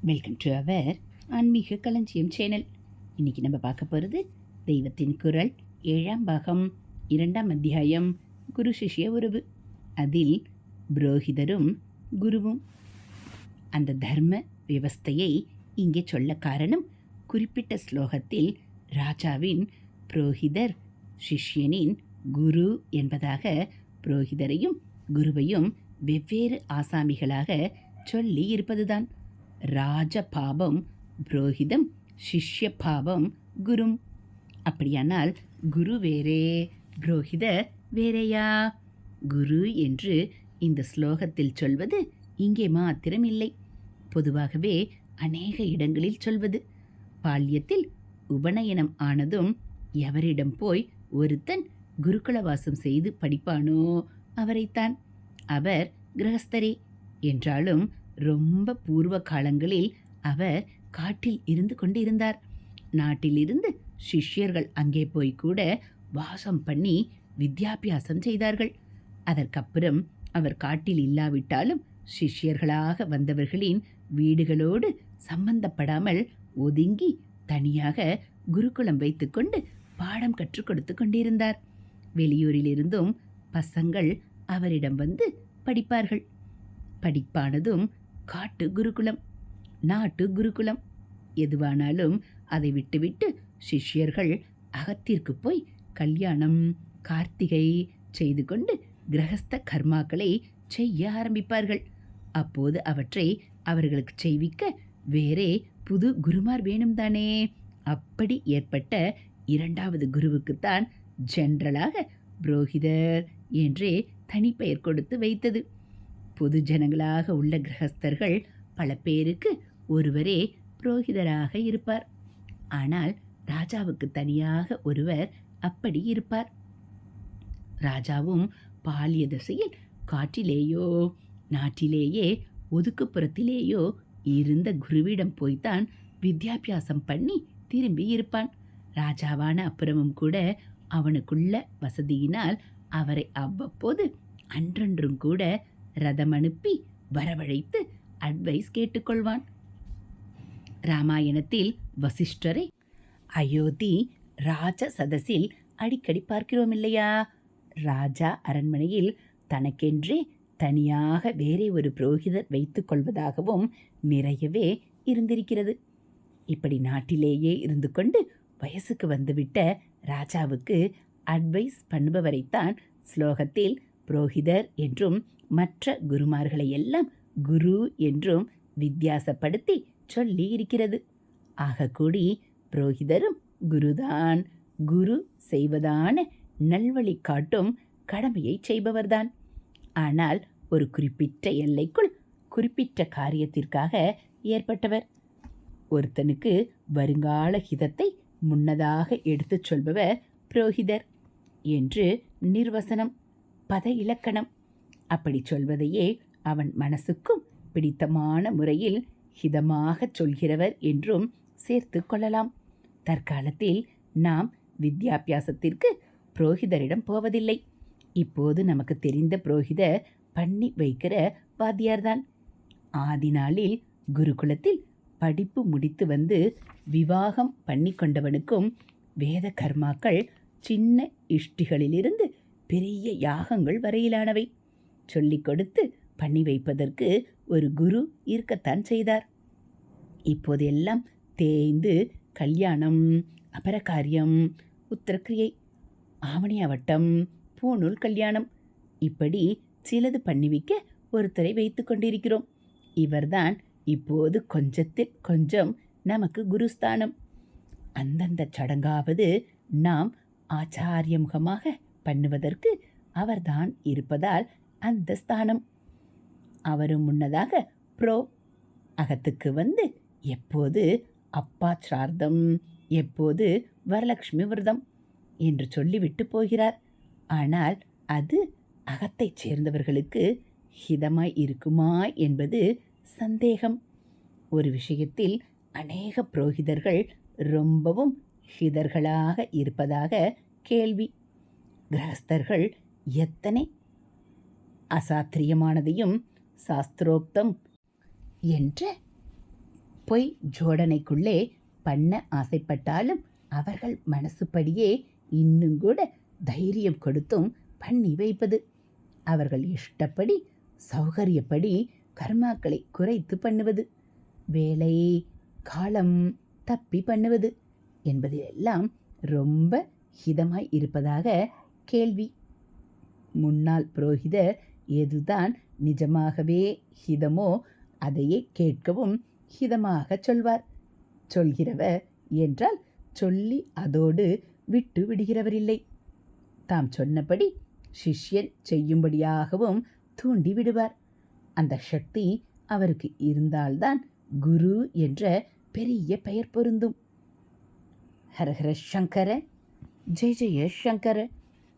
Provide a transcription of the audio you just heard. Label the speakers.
Speaker 1: Welcome to our ஆன்மீக களஞ்சியம் channel. இன்னைக்கு நம்ம பார்க்க போகிறது தெய்வத்தின் குரல் ஏழாம் பாகம் இரண்டாம் அத்தியாயம் குரு சிஷ்ய உறவு. அதில் புரோகிதரும் குருவும். அந்த தர்ம விவஸ்தையை இங்கே சொல்ல காரணம் குறிப்பிட்ட ஸ்லோகத்தில் ராஜாவின் புரோகிதர் சிஷ்யனின் குரு என்பதாக புரோகிதரையும் குருவையும் வெவ்வேறு ஆசாமிகளாக சொல்லி இருப்பதுதான். ராஜ பாபம் புரோகிதம் சிஷ்ய பாவம் குரும். அப்படியானால் குரு வேறே புரோகித வேறையா? குரு என்று இந்த ஸ்லோகத்தில் சொல்வது இங்கே மாத்திரம் இல்லை பொதுவாகவே அநேக இடங்களில் சொல்வது. பால்யத்தில் உபநயனம் ஆனதும் எவரிடம் போய் ஒருத்தன் குருகுலவாசம் செய்து படிப்பானோ அவரைத்தான். அவர் கிரகஸ்தரே என்றாலும் ரொம்ப பூர்வ காலங்களில் அவர் காட்டில் இருந்து கொண்டிருந்தார். நாட்டிலிருந்து சிஷ்யர்கள் அங்கே போய் கூட வாசம் பண்ணி வித்யாபியாசம் செய்தார்கள். அதற்கப்புறம் அவர் காட்டில் இல்லாவிட்டாலும் சிஷ்யர்களாக வந்தவர்களின் வீடுகளோடு சம்பந்தப்படாமல் ஒதுங்கி தனியாக குருகுலம் வைத்துக்கொண்டு பாடம் கற்றுக் கொடுத்து கொண்டிருந்தார். வெளியூரிலிருந்தும் பசங்கள் அவரிடம் வந்து படிப்பார்கள். படிப்பானதும் காட்டு குருகுலம் நாட்டு குருகுலம். எதுவானாலும் அதை விட்டுவிட்டு சிஷ்யர்கள் அகத்திற்கு போய் கல்யாணம் கார்த்திகை செய்து கொண்டு கிரகஸ்த கர்மாக்களை செய்ய ஆரம்பிப்பார்கள். அப்போது அவற்றை அவர்களுக்கு செய்விக்க வேறே புது குருமார் வேணும் தானே அப்படி ஏற்பட்ட இரண்டாவது குருவுக்குத்தான் ஜென்ரலாக புரோகிதர் என்றே தனிப்பெயர் கொடுத்து வைத்தது. பொது ஜனங்களாக உள்ள கிரகஸ்தர்கள் பல பேருக்கு ஒருவரே புரோகிதராக இருப்பார். ஆனால் ராஜாவுக்கு தனியாக ஒருவர் அப்படி இருப்பார். ராஜாவும் பாலிய தசையில் காட்டிலேயோ நாட்டிலேயே ஒதுக்குப்புறத்திலேயோ இருந்த குருவிடம் போய்த்தான் வித்யாபியாசம் பண்ணி திரும்பி இருப்பான். ராஜாவான அப்புறமும் கூட அவனுக்குள்ள வசதியினால் அவரை அவ்வப்போது அன்றன்றும் கூட ரதம் அனுப்பி வரவழைத்து அட்வைஸ் கேட்டுக்கொள்வான். ராமாயணத்தில் வசிஷ்டரை அயோத்தி ராஜ சதஸில் அடிக்கடி பார்க்கிறோம் இல்லையா ராஜா அரண்மனையில் தனக்கென்றே தனியாக வேறே ஒரு புரோகிதர் வைத்துக் கொள்வதாகவும் நிறையவே இருந்திருக்கிறது. இப்படி நாட்டிலேயே இருந்து கொண்டு வயசுக்கு வந்துவிட்ட ராஜாவுக்கு அட்வைஸ் பண்ணுபவரைத்தான் ஸ்லோகத்தில் புரோகிதர் என்றும் மற்ற குருமார்களை எல்லாம் குரு என்றும் வித்தியாசப்படுத்தி சொல்லி இருக்கிறது. ஆகக்கூடி புரோகிதரும் குருதான் குரு செய்வதான நல்வழி காட்டும் கடமையை செய்பவர்தான். ஆனால் ஒரு குறிப்பிட்ட எல்லைக்குள் குறிப்பிட்ட காரியத்திற்காக ஏற்பட்டவர். ஒருத்தனுக்கு வருங்கால ஹிதத்தை முன்னதாக எடுத்துச் சொல்பவர் புரோகிதர் என்று நிர்வசனம். பத இலக்கணம். அப்படி சொல்வதையே அவன் மனசுக்கும் பிடித்தமான முறையில் ஹிதமாகச் சொல்கிறவர் என்றும் சேர்த்து கொள்ளலாம். தற்காலத்தில் நாம் வித்யாபியாசத்திற்கு புரோகிதரிடம் போவதில்லை. இப்போது நமக்கு தெரிந்த புரோகிதர் பண்ணி வைக்கிற வாத்தியார்தான். ஆதி நாளில் குருகுலத்தில் படிப்பு முடித்து வந்து விவாகம் பண்ணி கொண்டவனுக்கும் வேத கர்மாக்கள் சின்ன இஷ்டிகளிலிருந்து பெரிய யாகங்கள் வரையிலானவை. சொல்லிக் கொடுத்து பண்ணி வைப்பதற்கு ஒரு குரு இருக்கத்தான் செய்தார். இப்போது எல்லாம் தேய்ந்து கல்யாணம் அபரகாரியம் உத்தரக்கிரியை ஆவணியாவட்டம் பூநூல் கல்யாணம் இப்படி சிலது பண்ணி வைக்க ஒருத்தரை வைத்து கொண்டிருக்கிறோம். இவர்தான் இப்போது கொஞ்சத்தில் கொஞ்சம் நமக்கு குருஸ்தானம். அந்தந்த சடங்காவது நாம் ஆச்சாரியமுகமாக பண்ணுவதற்கு அவர்தான் இருப்பதால் அந்த ஸ்தானம். அவரும் முன்னதாக ப்ரோ அகத்துக்கு வந்து எப்போது அப்பா சார்தம் எப்போது வரலட்சுமி விரதம் என்று சொல்லிவிட்டு போகிறார். ஆனால் அது அகத்தைச் சேர்ந்தவர்களுக்கு ஹிதமாய் இருக்குமா என்பது சந்தேகம். ஒரு விஷயத்தில் அநேக புரோகிதர்கள் ரொம்பவும் ஹிதர்களாக இருப்பதாக கேள்வி. கிரகஸ்தர்கள் எத்தனை? அசாத்திரியமானதையும் சாஸ்திரோக்தம் என்ற பொய் ஜோடனைக்குள்ளே பண்ண ஆசைப்பட்டாலும் அவர்கள் மனசுப்படியே இன்னும் கூட தைரியம் கொடுத்தும் பண்ணி வைப்பது. அவர்கள் இஷ்டப்படி சௌகரியப்படி கர்மாக்களை குறைத்து பண்ணுவது. வேலை காலம் தப்பி பண்ணுவது என்பதிலெல்லாம் ரொம்ப ஹிதமாய் இருப்பதாக கேள்வி. முன்னாள் புரோகிதர் எதுதான் நிஜமாகவே ஹிதமோ? அதையே கேட்கவும் ஹிதமாக சொல்வார். சொல்கிறவர் என்றால் சொல்லி அதோடு விட்டு விடுகிறவரில்லை. தாம் சொன்னபடி சிஷ்யன் செய்யும்படியாகவும் தூண்டி விடுவார். அந்த சக்தி அவருக்கு இருந்தால்தான் குரு என்ற பெரிய பெயர் பொருந்தும். ஹரஹர சங்கர ஜெய ஜெய சங்கர.